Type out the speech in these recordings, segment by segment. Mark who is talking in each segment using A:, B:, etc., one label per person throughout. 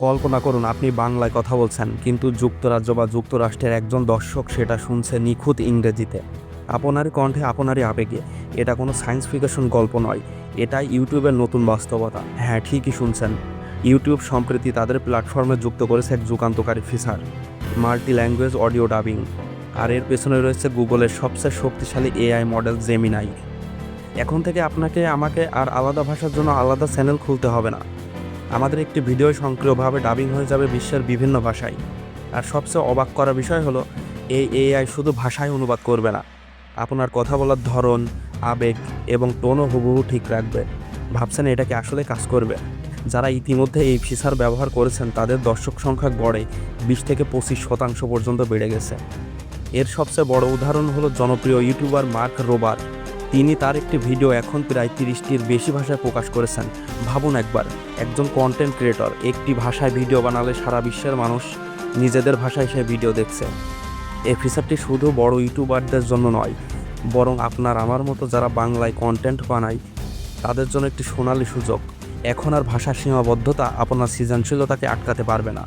A: কল্পনা করুন, আপনি বাংলায় কথা বলছেন, কিন্তু যুক্তরাজ্য বা যুক্তরাষ্ট্রের একজন দর্শক সেটা শুনছে নিখুঁত ইংরেজিতে। আপনারই কণ্ঠে আপনারই আবেগে। এটা কোনো সায়েন্স ফিকশন গল্প নয়। এটাই ইউটিউবের নতুন বাস্তবতা। হ্যাঁ ঠিকই শুনছেন। ইউটিউব সম্প্রতি তাদের প্ল্যাটফর্মে যুক্ত করেছে এক যুগান্তকারী feature multi language audio dubbing. আর এর পেছনে রয়েছে গুগলের সবচেয়ে শক্তিশালী এআই মডেল জেমিনাই এখন থেকে আপনাকে, আমাকে আর আলাদা ভাষার জন্য আলাদা চ্যানেল খুলতে হবে না। আমাদের একটি ভিডিও সক্রিয়ভাবে ডাবিং হয়ে যাবে বিশ্বের বিভিন্ন ভাষায়। আর সবচেয়ে অবাক করা বিষয় হলো, এই এআই শুধু ভাষায় অনুবাদ করবে না। আপনার কথা বলার ধরন, আবেগ এবং টোনও হুবহু ঠিক রাখবে। ভাবছেন এটাকে আসলে কাজ করবে? যারা ইতিমধ্যে এই ফিচার ব্যবহার করেছেন, তাদের দর্শক সংখ্যা গড়ে বিশ থেকে পঁচিশ শতাংশ পর্যন্ত বেড়ে গেছে। এর সবচেয়ে বড় উদাহরণ হলো জনপ্রিয় ইউটিউবার মার্ক রোবার। তিনি তার একটি ভিডিও এখন প্রায় তিরিশটির বেশি ভাষায় প্রকাশ করেছেন। ভাবুন একবার, একজন কন্টেন্ট ক্রিয়েটর একটি ভাষায় ভিডিও বানালে সারা বিশ্বের মানুষ নিজেদের ভাষায় সে ভিডিও দেখছে। এই ফিচারটি শুধু বড় ইউটিউবারদের জন্য নয়, বরং আপনার আমার মতো যারা বাংলায় কন্টেন্ট বানায়, তাদের জন্য একটি সোনালি সুযোগ। এখন আর ভাষার সীমাবদ্ধতা আপনার সৃজনশীলতাকে আটকাতে পারবে না।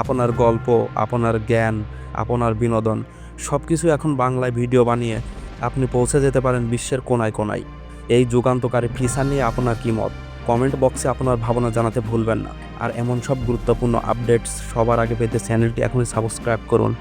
A: আপনার গল্প, আপনার জ্ঞান, আপনার বিনোদন সব কিছু এখন বাংলায় ভিডিও বানিয়ে আপনি পৌঁছে যেতে পারেন বিশ্বের কোনায় কোনায়। এই যুগান্তকারী ফিসার নিয়ে আপনার কী মত? কমেন্ট বক্সে আপনার ভাবনা জানাতে ভুলবেন না। আর এমন সব গুরুত্বপূর্ণ আপডেটস সবার আগে পেতে চ্যানেলটি এখনই সাবস্ক্রাইব করুন।